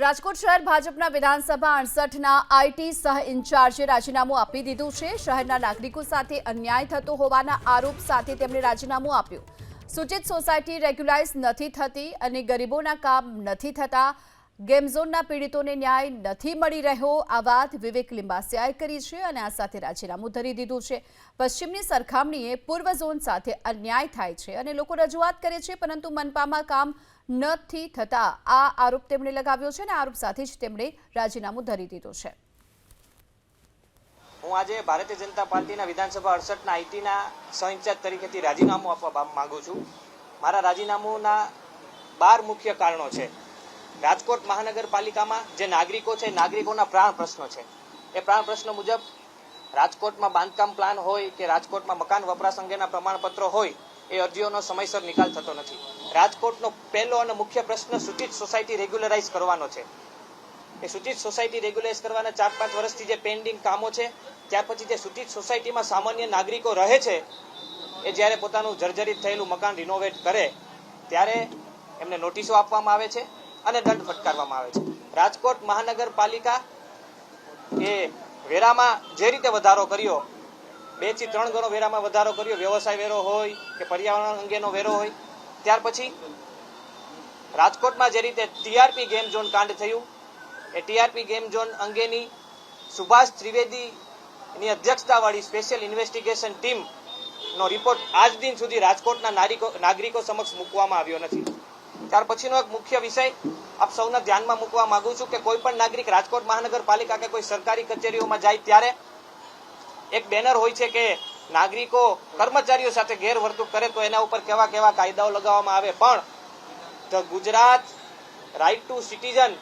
રાજકોટ શહેર ભાજપના વિધાનસભા અડસઠના આઈટી સહ ઇન્ચાર્જે રાજીનામું આપી દીધું છે. શહેરના નાગરિકો સાથે અન્યાય થતો હોવાના આરોપ સાથે તેમણે રાજીનામું આપ્યું. સૂચિત સોસાયટી રેગ્યુલાઇઝ નથી થતી અને ગરીબોના કામ નથી થતા. ગેમ ઝોનના પીડિતોને ન્યાય નથી મળી રહ્યો. આ વાત વિવેક લિંબાસિયાએ કરી છે અને આ સાથે રાજીનામું ધરી દીધું છે. પશ્ચિમની સરખામણીએ પૂર્વ ઝોન સાથે અન્યાય થાય છે અને લોકો રજૂઆત કરે છે, પરંતુ મનપામાં કામ નથી થતા. આ આરોપ તેમણે લગાવ્યો છે અને આરોપ સાથે જ તેમણે રાજીનામું ધરી દીધું છે. હું આજે ભારતીય જનતા પાર્ટીના વિધાનસભા અડસઠના આઈટીના સહઇન્ચાર્જ તરીકેથી રાજીનામું આપવા માંગુ છું. મારા રાજીનામુંના બાર મુખ્ય કારણો છે. રાજકોટ મહાનગરપાલિકામાં જે નાગરિકો છે, નાગરિકોના પ્રાણ પ્રશ્નો છે. એ પ્રાણ પ્રશ્નો મુજબ રાજકોટમાં બાંધકામ પ્લાન હોય કે રાજકોટમાં મકાન વપરાશ અંગેના પ્રમાણપત્રો હોય, એ અરજીઓનો સમયસર નિકાલ થતો નથી. રાજકોટનો પહેલો અને મુખ્ય પ્રશ્ન સૂચિત સોસાયટી રેગ્યુલરાઇઝ કરવાનો છે. એ સૂચિત સોસાયટી રેગ્યુલાઇઝ કરવાના ચાર પાંચ વર્ષથી જે પેન્ડિંગ કામો છે, ત્યાર પછી જે સૂચિત સોસાયટીમાં સામાન્ય નાગરિકો રહે છે, એ જ્યારે પોતાનું જર્જરિત થયેલું મકાન રિનોવેટ કરે, ત્યારે એમને નોટિસો આપવામાં આવે છે. અને દંડ ફટકારવામાં આવે છે. રાજકોટ મહાનગરપાલિકા એ વેરામાં જે રીતે વધારો કર્યો, બેથી ત્રણ ગણો વેરામાં વધારો કર્યો, વ્યવસાય વેરો હોય કે પર્યાવરણ અંગેનો વેરો હોય, ત્યાર પછી રાજકોટમાં જે રીતે ટીઆરપી ગેમ ઝોન કાંડ થયું, એ ટીઆરપી ગેમ ઝોન અંગેની સુભાષ ત્રિવેદીની અધ્યક્ષતાવાળી સ્પેશિયલ ઇન્વેસ્ટિગેશન ટીમનો રિપોર્ટ આજ દિન સુધી રાજકોટના નાગરિકો નાગરિકો સમક્ષ મૂકવામાં આવ્યો નથી. ત્યાર પછીનો એક મુખ્ય વિષય આપ સૌના ધ્યાનમાં મૂકવા માંગુ છું કે કોઈ પણ નાગરિક રાજકોટ મહાનગરપાલિકા કે કોઈ સરકારી કચેરીઓમાં જાય ત્યારે એક બેનર હોય છે કે નાગરિકો કર્મચારીઓ સાથે ગેરવર્તણૂક કરે તો એના ઉપર કેવા કેવા કાયદાઓ લગાવવામાં આવે. પણ the Gujarat right to citizen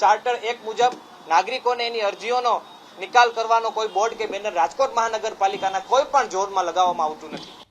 charter act મુજબ નાગરિકોને એની અરજીઓનો નિકાલ કરવાનો કોઈ બોર્ડ કે બેનર રાજકોટ મહાનગરપાલિકાના કોઈ પણ જોરમાં લગાવવામાં આવતું નથી.